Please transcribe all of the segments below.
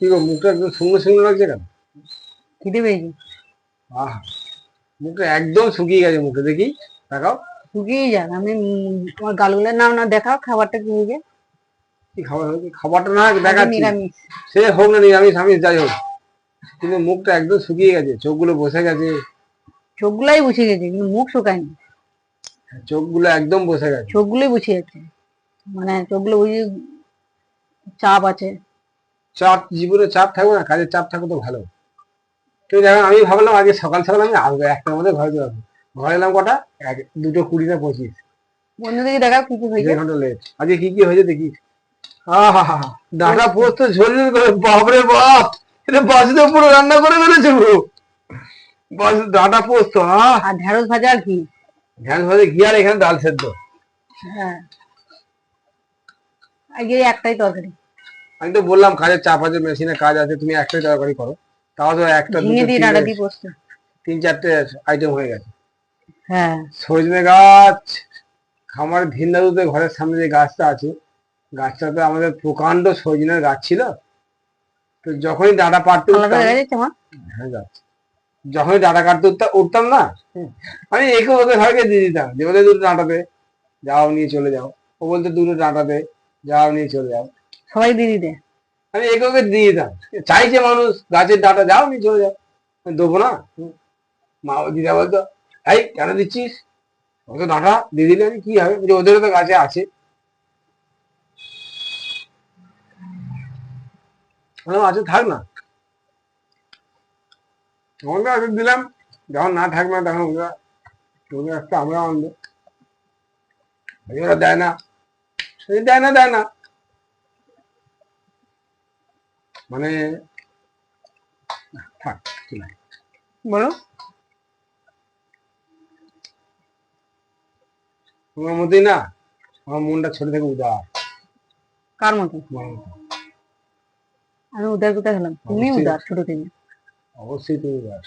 কি গো মুখটা একদম শুকনো শুকনো লাগছে কেন? খিদে পেয়েছি। আহ মুখটা একদম শুকিয়ে গেছে মুখে দেখি দেখাও। শুকিয়ে যাক আমি তোমার গালগুলোর নাম না দেখাও খাবারটা কি হয়েছে? কি খাবার হয়েছে? খাবারটা না দেখাচ্ছি। নিরামিষ। সে হোক না নিরামিষ আমি যাই হোক। কিন্তু মুখটা একদম শুকিয়ে গেছে চোখগুলো বসে গেছে। চোখগুলাই বসে গেছে কিন্তু মুখ শুকায়নি। চোখগুলো একদম বসে গেছে। চোখগুলোই বসে গেছে মানে চোখগুলো বুঝি চাপ আছে। চাপ জীবনে চাপ থাকবে না কাজের চাপ থাকবে তো ভালো। তুমি দেখো আমি ভাবলাম আজকে সকাল সকাল আমি আসব একটার মধ্যে ঘরে যাব ঘরে এলাম কটা? এক দুটো কুড়ি না পঁচিশ কি কি হয়েছে। দেড় ঘণ্টা লেট আজকে কি কি হয়েছে দেখি। আহা ডাটা পোস্ত ঝোল বাপরে বাপ! এটা পুরো রান্না করে ফেলেছে পুরো। বাস ডাটা পোস্ত আর ঢেঁড়স ভাজা আর ঘি। ধ্যান ভাজে ঘি আর এখানে ডাল সেদ্ধ। হ্যাঁ। আজকে একটাই তরকারি। আমি তো বললাম কাজের চাপ আছে মেশিনে কাজ আছে তুমি একটাই তরকারি করো। তাও তো একটা তিন চারটে আইটেম হয়ে গেছে। হ্যাঁ। সজনে গাছ খামার ভিন্দাদুতে ঘরের সামনে যে গাছটা আছে গাছটাতে আমাদের প্রকাণ্ড সজনের গাছ ছিল। তো যখনই ডাটা উঠতাম হয়ে যাচ্ছে যখনই ডাটা কাটতে উঠতা- উঠতাম না আমি একে ওদের ঘরকে দিয়ে দিতাম। যে ওদের দুটো ডাঁটাতে যাও নিয়ে চলে যাও। ও বলতে দুটো ডাঁটাতে যাও নিয়ে চলে যাও। সবাই দিয়ে দিতে। আমি একে ওকে দিয়ে দিতাম। চাইছে মানুষ গাছের ডাটা যাও নিয়ে চলে যাও। দেবো না। মা দিদা বলতো এই কেন দিচ্ছিস? ওকে ডাঁটা দিয়ে দিলে আমি কি হবে? বলছে, ওদেরও তো গাছে আছে। আছে থাক না। তো আছে দিলাম। যখন না থাকবে না তখন ওরা ওদের একটা আমরা আনব। ওরা দেয় না। দেয় না দেয় না। মানে থাক বলো। তোমার মধ্যেই না আমার মনটা ছোট থেকে উদার। কার মতো? আমি উদার কোথায় হলাম? তুমি অবশ্যই। উদার ছোট থেকে। অবশ্যই তুমি উদার।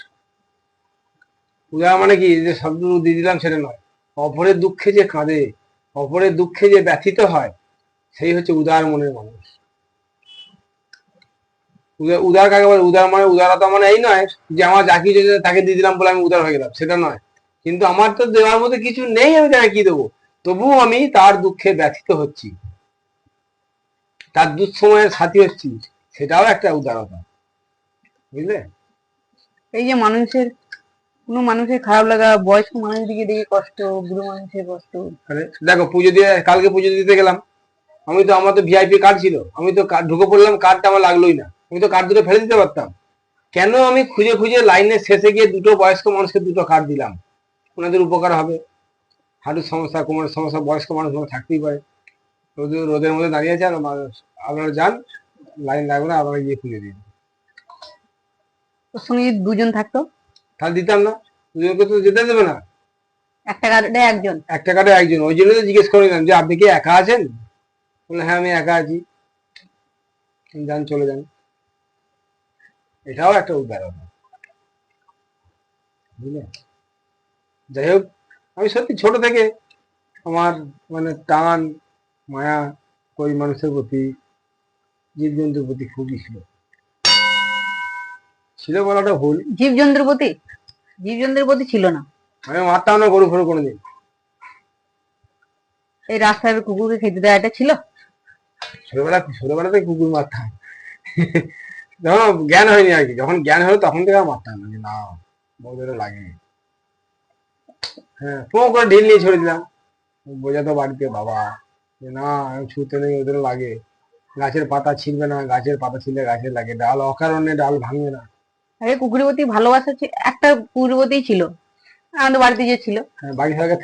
উদার মানে কি? যে শব্দটুকু দিয়ে দিলাম সেটা নয়। অপরের দুঃখে যে কাঁদে অপরের দুঃখে যে ব্যথিত হয় সেই হচ্ছে উদার মনের মানুষ। উদার কাকে বলে? উদার মানে উদারতা মানে এই নয় যে আমার যা কিছু তাকে দিয়ে দিলাম বলে আমি উদার হয়ে গেলাম। সেটা নয়। কিন্তু আমার তো দেওয়ার মধ্যে কিছু নেই আমি তাকে কি দেবো? তবুও আমি তার দুঃখে ব্যথিত হচ্ছি। তার দুঃসময়ের সাথী হচ্ছি। সেটাও একটা উদারতা। বুঝলে? এই যে মানুষের কোনো মানুষের খারাপ লাগা বয়স্ক মানুষের দিকে দেখে কষ্ট বুড়ো মানুষের কষ্ট। দেখো পুজো দিয়ে কালকে পুজো দিতে গেলাম। আমি তো আমার তো ভিআইপি কার্ড ছিল। আমি তো ঢুকে পড়লাম কার্ডটা আমার লাগলোই না। আমি তো কার্ড দুটো ফেলে দিতে পারতাম। কেন আমি খুঁজে খুঁজে লাইনের শেষে গিয়ে দুটো বয়স্ক মানুষকে দুটো কার্ড দিলাম? ওনাদের উপকার হবে। হাঁটুর সমস্যা কোমরের সমস্যা বয়স্ক মানুষ থাকতেই পারে। রোদে রোদের মধ্যে দাঁড়িয়ে আছে আর আপনারা যান লাইন লাগবে না আপনারা গিয়ে খুঁজে দিন। ওর সঙ্গে যদি দুজন থাকতো? তাহলে দিতাম না। দুজনকে তো যেতে দেবে না। একটা কার্ডে একজন। একটা কার্ডে একজন। ওই জন্য তো জিজ্ঞেস করে নিলাম যে আপনি কি একা আছেন? বললে হ্যাঁ আমি একা আছি। যান চলে যান। এটাও একটা উদাহরণ। বুঝলে? যাই হোক আমি সত্যি ছোট থেকে আমার মানে টান মায়া কই মানুষের প্রতি জীবজন্তুর প্রতি খুবই ছিল। ছিল বলাটা ভুল। জীবজন্তুর প্রতি? জীবজন্তুর প্রতি ছিল না। আমি মারতাম না গরু ফরু কোনোদিন। এই রাস্তায় কুকুরকে খেতে দেওয়া এটা ছিল? ছোটবেলা ছোটবেলাতে কুকুর মারতাম। যখন জ্ঞান হয়নি আর কি। যখন জ্ঞান হলো তখন থেকে আর মারতাম না না বউদের লাগে। হ্যাঁ ফোন করে ঢিল নিয়ে ছেড়ে দিলাম। বোঝাতো বাড়িতে বাবা যে না ছুতে নেই ওদের লাগে। গাছের পাতা ছিঁড়বে না গাছের পাতা ছিঁড়লে গাছের লাগে। ডাল অকারণে ডাল ভাঙবে না। আরে কুকুরের প্রতি ভালোবাসা একটা কুকুরের প্রতিই ছিল। আমাদের বাড়িতে যে ছিল। হ্যাঁ, বাড়ি সবাইকে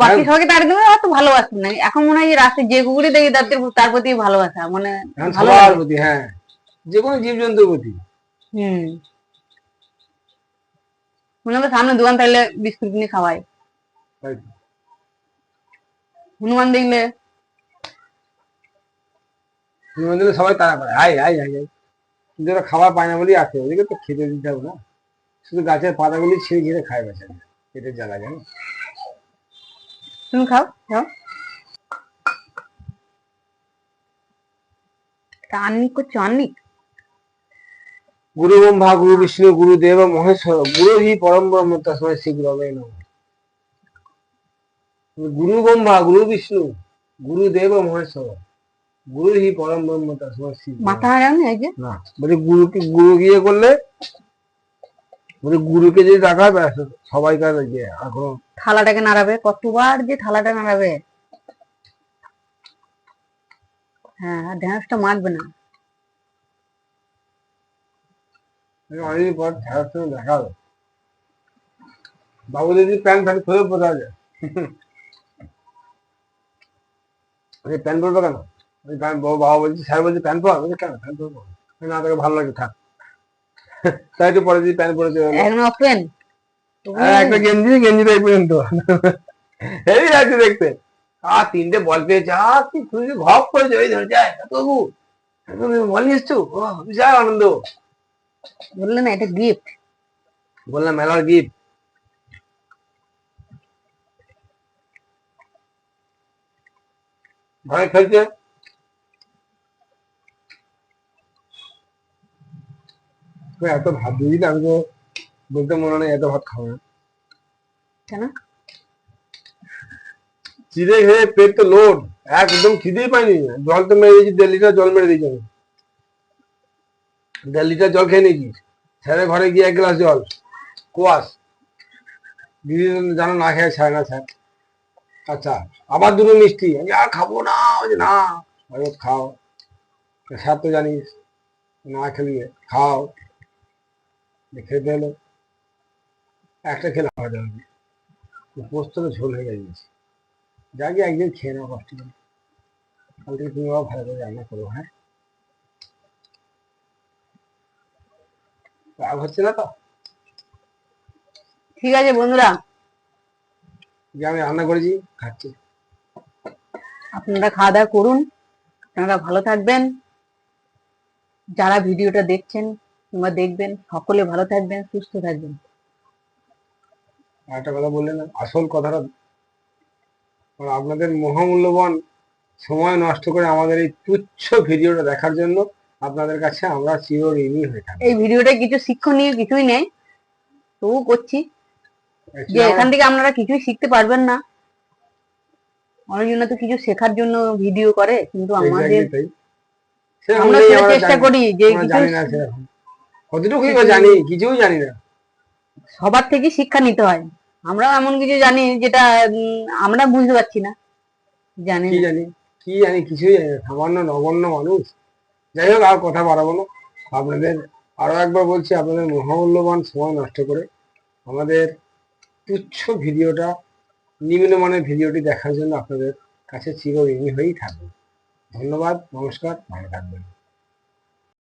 বাকি সবাইকে তার দিকে অত ভালোবাসতো না। এখন মনে হয় যে রাস্তায় যে কুকুরই দেখি তাদের তার প্রতি ভালোবাসা। মানে সবার প্রতি হ্যাঁ। যে কোনো জীবজন্তুর প্রতি। হুম। মনে সামনে দোকান থাকলে বিস্কুট কিনে তাই তো। হনুমান দেখলে। সবাই তারা করে। হাই হাই হাই হাই কিন্তু ওরা খাবার পায় না বলেই আসে। ওদেরকে তো খেতে দিতে হবে না। শুধু গাছের পাতাগুলি ছিঁড়ে ছিঁড়ে খায় বেচারা। পেটের জ্বালা জানো? তুমি খাও খাও। আন্নিক করছ আন্নিক গুরু ব্রহ্মা গুরু বিষ্ণু গুরু দেব মহেশ্বর গুরু হি পরম ব্রহ্ম তসময় শ্রী গুরবে নমঃ। গুরু ব্রহ্মা গুরু বিষ্ণু গুরু দেব মহেশ্বর গুরু হি পরম ব্রহ্ম তসময় শ্রী মাথা হারান এই যে না বলে গুরুকে গুরু গিয়ে করলে বলে গুরুকে যদি রাখা ব্যাস সবাইকার যে এখন থালাটাকে নাড়াবে কতবার যে থালাটা নাড়াবে। হ্যাঁ ঢ্যাঁড়সটা মাখবে না। অনেকদিন পর খেলার দেখা হবে। বাবু দিদি প্যান্ট ফ্যান্ট খুলে বোঝা যায় প্যান্ট পরবে কেন? আমি প্যান্ট বাবা বলছি স্যার বলছে প্যান্ট পর। বলছি, কেন প্যান্ট পরবো? না তোকে ভালো লাগে থাক। তাই একটু পরে প্যান্ট এখন একটা গেঞ্জি গেঞ্জি পর্যন্ত। হেভি লাগছে দেখতে। আর তিনটে বল পেয়েছে। আর কি খুশি ঘপ করেছে। ওই ধরে যায় তবু বল ও বিশাল আনন্দ। বললে না এটা গিফট বললাম মেলার গিফট খেলছে? তো এত ভাত দিয়ে দিলে আমি তো বলতে মনে নেই এত ভাত খাব না। কেন? চিড়ে খেয়ে পেট তো লোড একদম খিদেই পাইনি। জল তো মেরে দিয়েছি দেড় লিটার জল মেরে দিয়েছি আমি। দেড় লিটার জল খেয়ে নিয়েছি। স্যারের ঘরে গিয়ে এক গ্লাস জল। কুয়াশ। দিদি জানো না খেয়ে ছাড়ে না স্যার। আচ্ছা আবার দুটো মিষ্টি। আমি আর খাব না। না আরে খাও। স্যার তো জানিস, না খেলিয়ে খাও। খেতে হলো একটা খেলে খাওয়া যাবে। পোস্ত ঝোল হয়ে গেছে। যাকে একদিন খেয়ে নাও কষ্ট কালকে তুমি আবার ভালো করে রান্না করো হ্যাঁ? রাগ হচ্ছে না তো? ঠিক আছে বন্ধুরা। যে আমি রান্না করেছি খাচ্ছি। আপনারা খাওয়া দাওয়া করুন। আপনারা ভালো থাকবেন। যারা ভিডিওটা দেখছেন কিংবা দেখবেন। সকলে ভালো থাকবেন সুস্থ থাকবেন। একটা কথা বললেন আসল কথাটা আপনাদের মহামূল্যবান সময় নষ্ট করে আমাদের এই তুচ্ছ ভিডিওটা দেখার জন্য আপনাদের কাছে আমরা চিরঋণী হয়ে থাকি এই ভিডিওটা কিছু শিক্ষণীয় কিছুই নেই। তবু করছি। যে এখান থেকে আপনারা কিছুই শিখতে পারবেন না। অনেকজন তো কিছু শেখার জন্য ভিডিও করে কিন্তু আমাদের আমরা চেষ্টা করি যে জানি কতটুকুই জানি কিছুই জানি না। সবার থেকে শিক্ষা নিতে হয়। আমরা এমন কিছু জানি যেটা আমরা বুঝতে পারছি না। জানি কি জানি? কি জানি? কিছুই জানি না। সামান্য নগণ্য মানুষ যাই হোক আর কথা বাড়াবো না। আপনাদের আরও একবার বলছি, আপনাদের মহামূল্যবান সময় নষ্ট করে আমাদের তুচ্ছ ভিডিওটা, নিম্নমানের ভিডিওটি দেখার জন্য আপনাদের কাছে চিরঋণী হয়েই থাকবে। ধন্যবাদ, নমস্কার, ভালো থাকবেন।